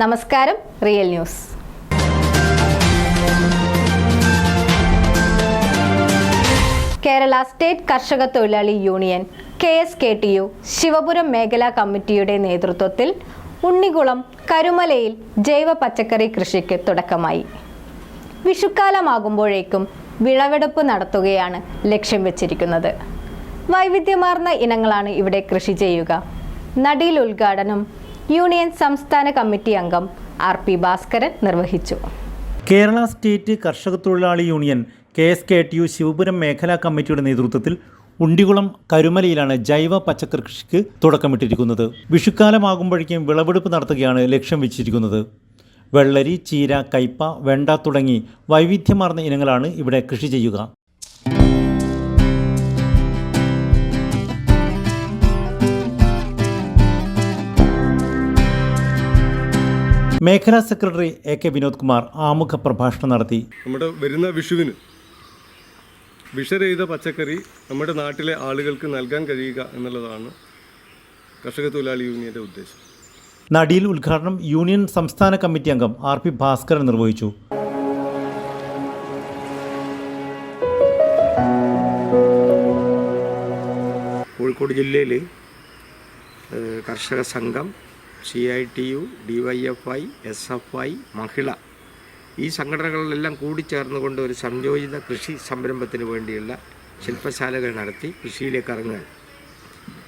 നമസ്കാരം real news. Kerala state കർഷക തൊഴിലാളി union K S K T U Sivapuram മേഖലാ കമ്മിറ്റിയുടെ നേതൃത്വത്തിൽ ഉണ്ണികുളം കരുമലയിൽ ജൈവ പച്ചക്കറി കൃഷിക്ക് തുടക്കമായി. വിഷുക്കാലമാകുമ്പോഴേക്കും വിളവെടുപ്പ് നടത്തുകയാണ് ലക്ഷ്യം വെച്ചിരിക്കുന്നത്. വൈവിധ്യമാർന്ന ഇനങ്ങളാണ് ഇവിടെ കൃഷി ചെയ്യുക. നടീൽ ഉദ്ഘാടനം യൂണിയൻ സംസ്ഥാന കമ്മിറ്റി അംഗം ആർ പി ഭാസ്കരൻ നിർവഹിച്ചു. കേരള സ്റ്റേറ്റ് കർഷക തൊഴിലാളി union K S K T U Sivapuram മേഖലാ കമ്മിറ്റിയുടെ നേതൃത്വത്തിൽ ഉണ്ടികുളം കരുമലയിലാണ് ജൈവ പച്ചക്കറി കൃഷിക്ക് തുടക്കമിട്ടിരിക്കുന്നത്. വിഷുക്കാലമാകുമ്പോഴേക്കും വിളവെടുപ്പ് നടത്തുകയാണ് ലക്ഷ്യം വെച്ചിരിക്കുന്നത്. വെള്ളരി ചീര കയ്പ വെണ്ട തുടങ്ങി വൈവിധ്യമാർന്ന ഇനങ്ങളാണ് ഇവിടെ കൃഷി ചെയ്യുക. മേഖലാ secretary A K Vinod Kumar ആമുഖ പ്രഭാഷണം നടത്തി. നമ്മുടെ വരുന്ന വിഷുവിന് വിഷരഹിത പച്ചക്കറി നമ്മുടെ നാട്ടിലെ ആളുകൾക്ക് നൽകാൻ കഴിയുക എന്നുള്ളതാണ് കർഷക തൊഴിലാളി യൂണിയന്റെ ഉദ്ദേശം. നടിയിൽ ഉദ്ഘാടനം യൂണിയൻ സംസ്ഥാന കമ്മിറ്റി അംഗം ആർ പി ഭാസ്കരൻ നിർവഹിച്ചു. കോഴിക്കോട് ജില്ലയിൽ കർഷക സംഘം C I T U D Y F I S F I മഹിള ഈ സംഘടനകളിലെല്ലാം കൂടിച്ചേർന്നുകൊണ്ട് ഒരു സംയോജിത കൃഷി സംരംഭത്തിന് വേണ്ടിയുള്ള ശില്പശാലകൾ നടത്തി കൃഷിയിലേക്ക് ഇറങ്ങുകയാണ്.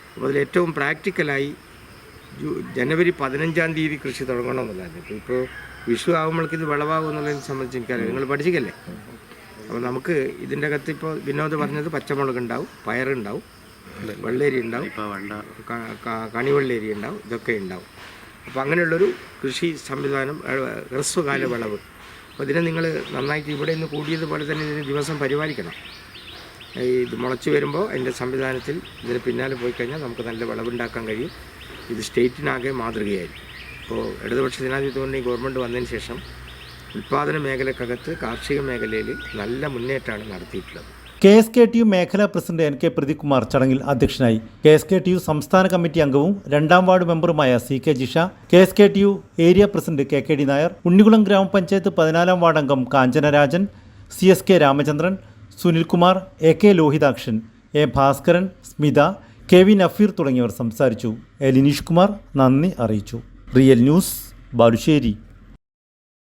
അപ്പോൾ അതിൽ ഏറ്റവും പ്രാക്ടിക്കലായി ജൂ- ജനുവരി പതിനഞ്ചാം തീയതി കൃഷി തുടങ്ങണമെന്നുള്ളതായിരുന്നു ഇപ്പോൾ വിഷു ആകുമ്പോഴേക്ക് ഇത് വിളവാകും എന്നുള്ളതിനെ സംബന്ധിച്ച് എനിക്കറിയാം നിങ്ങൾ പഠിച്ചിക്കല്ലേ അപ്പോൾ നമുക്ക് ഇതിന്റെ അകത്ത് ഇപ്പോൾ വിനോദ് പറഞ്ഞത് പച്ചമുളക് ഉണ്ടാവും പയറുണ്ടാവും വെള്ളരി ഉണ്ടാവും. കണിവെള്ളരി ഉണ്ടാവും. ഇതൊക്കെ ഉണ്ടാവും. അപ്പോൾ അങ്ങനെയുള്ളൊരു കൃഷി സംവിധാനം ഹ്രസ്വകാല വിളവ്. അപ്പോൾ ഇതിനെ നിങ്ങൾ നന്നായിട്ട് ഇവിടെ നിന്ന് കൂടിയതുപോലെ തന്നെ ഇതിന് ദിവസം പരിപാലിക്കണം. ഈ ഇത് മുളച്ച് വരുമ്പോൾ അതിന്റെ സംവിധാനത്തിൽ ഇതിന് പിന്നാലെ പോയി കഴിഞ്ഞാൽ നമുക്ക് നല്ല വിളവുണ്ടാക്കാൻ കഴിയും. ഇത് സ്റ്റേറ്റിനാകെ മാതൃകയായി ഇപ്പോൾ ഇടതുപക്ഷ ജനാധിപത്യം കൊണ്ട് ഈ ഗവൺമെന്റ് വന്നതിന് ശേഷം ഉൽപ്പാദന മേഖലക്കകത്ത് കാർഷിക മേഖലയിൽ നല്ല മുന്നേറ്റമാണ് നടത്തിയിട്ടുള്ളത്. K S K T U മേഖലാ പ്രസിഡന്റ് എൻ കെ പ്രദീപ്കുമാർ ചടങ്ങിൽ അധ്യക്ഷനായി K S K T U സംസ്ഥാന കമ്മിറ്റി അംഗവും രണ്ടാം ward മെമ്പറുമായ C K Jisha K S K T U area president K K D Nair Unnikulam ഗ്രാമപഞ്ചായത്ത് പതിനാലാം വാർഡ് അംഗം Kanchanarajan C S K Ramachandran Sunilkumar A K Lohithakshan A Bhaskaran Smitha K V Nafeer തുടങ്ങിയവർ സംസാരിച്ചു. A Lineesh Kumar നന്ദി അറിയിച്ചു. Real news Balussery.